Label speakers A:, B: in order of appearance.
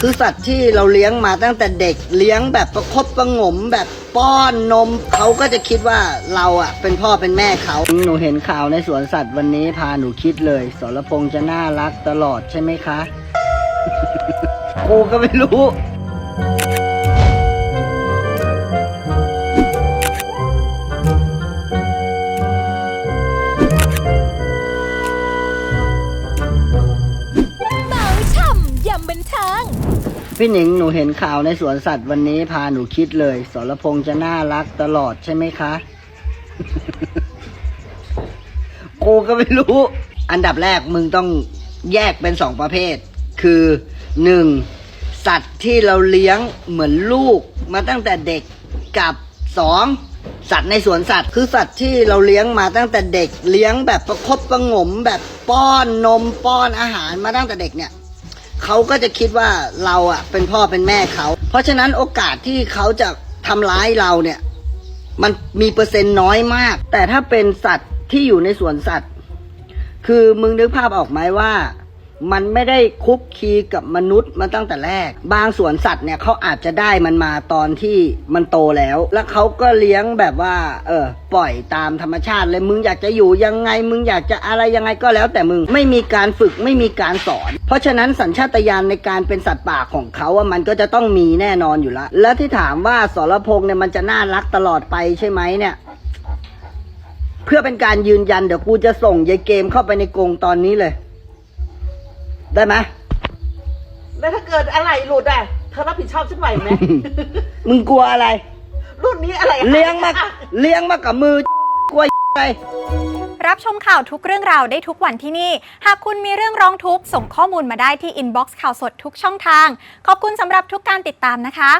A: คือสัตว์ที่เราเลี้ยงมาตั้งแต่เด็กเลี้ยงแบบประคบประหงมแบบป้อนนมเขาก็จะคิดว่าเราอะ เป็นพ่อเป็นแม่เขาหนูเห็นข่าวในสวนสัตว์วันนี้พาหนูคิดเลยสรพงษ์จะน่ารักตลอดใช่ไหมคะกูก็ไม่รู้
B: เมาช่ำยำบันเทิง
A: พี่หนิงหนูเห็นข่าวในสวนสัตว์วันนี้พาหนูคิดเลยสรพงษ์จะน่ารักตลอดใช่ไหมคะ กูก็ไม่รู้ อันดับแรกมึงต้องแยกเป็นสองประเภท คือหนึ่งสัตว์ที่เราเลี้ยงเหมือนลูก มาตั้งแต่เด็กกับสองสัตว์ในสวนสัตว์คือสัตว์ที่เราเลี้ยงมาตั้งแต่เด็ก เลี้ยงแบบประคบประงมแบบป้อนนมป้อนอาหารมาตั้งแต่เด็กเนี่ย เขาก็จะคิดว่าเราอะ เป็นพ่อเป็นแม่เขา เพราะฉะนั้นโอกาสที่เขาจะทำร้ายเราเนี่ย มันมีเปอร์เซ็นต์น้อยมาก แต่ถ้าเป็นสัตว์ที่อยู่ในสวนสัตว์ คือมึงนึกภาพออกไหมว่า มันไม่ได้คุกคีกับมนุษย์มาตั้งแต่แรก บางสวนสัตว์เนี่ยเขาอาจจะได้มันมาตอนที่มันโตแล้ว แล้วเขาก็เลี้ยงแบบว่า เออ ปล่อยตามธรรมชาติเลยมึงอยากจะอยู่ยังไง มึงอยากจะอะไรยังไงก็แล้ว แต่มึงไม่มีการฝึกไม่มีการสอน เพราะฉะนั้นสัญชาตญาณในการเป็นสัตว์ป่าของเขาอะมันก็จะต้องมีแน่นอนอยู่แล้วแล้วที่ถามว่าสรพงษ์เนี่ยมันจะน่ารักตลอดไปใช่ไหมเนี่ยเพื่อเป็นการยืนยันเดี๋ยวกูจะส่งยายเกมเข้าไปในกรงตอนนี้เลย ได้ไหม
C: แล้วถ้าเกิดอะไรหลุดอะเธอรับผิดชอบฉันไหวไหม
A: มึงกลัวอะไร
C: รุ่นนี้อะไรอะ
A: เลี้ยงมาเลี้ยงมากับมือกลัวอะไร
D: รับชมข่าวทุกเรื่องราวได้ทุกวันที่นี่ หากคุณมีเรื่องร้องทุกข์ส่งข้อมูลมาได้ที่อินบ็อกซ์ข่าวสดทุกช่องทาง ขอบคุณสำหรับทุกการติดตามนะคะ